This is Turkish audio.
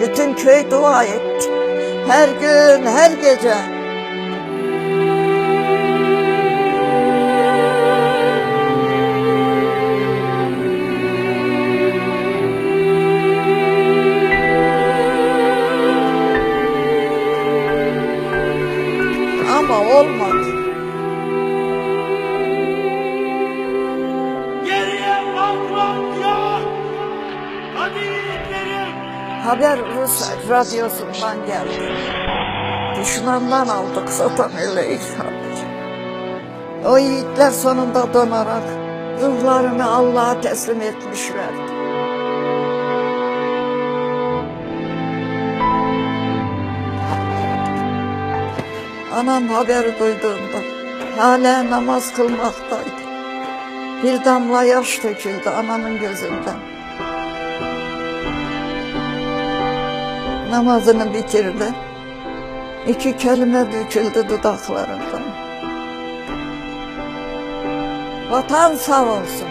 Bütün köy dua etti. Her gün, her gece. Ama olmadı. Haber Rus radyosundan geldi. Düşmandan aldık zaten öyle. O yiğitler sonunda donarak ruhlarını Allah'a teslim etmişlerdi. Anam haberi duyduğunda hala namaz kılmaktaydı. Bir damla yaş döküldü anamın gözünden. Namazını bitirdi. İki kelime döküldü dudaklarından. Vatan sağ olsun.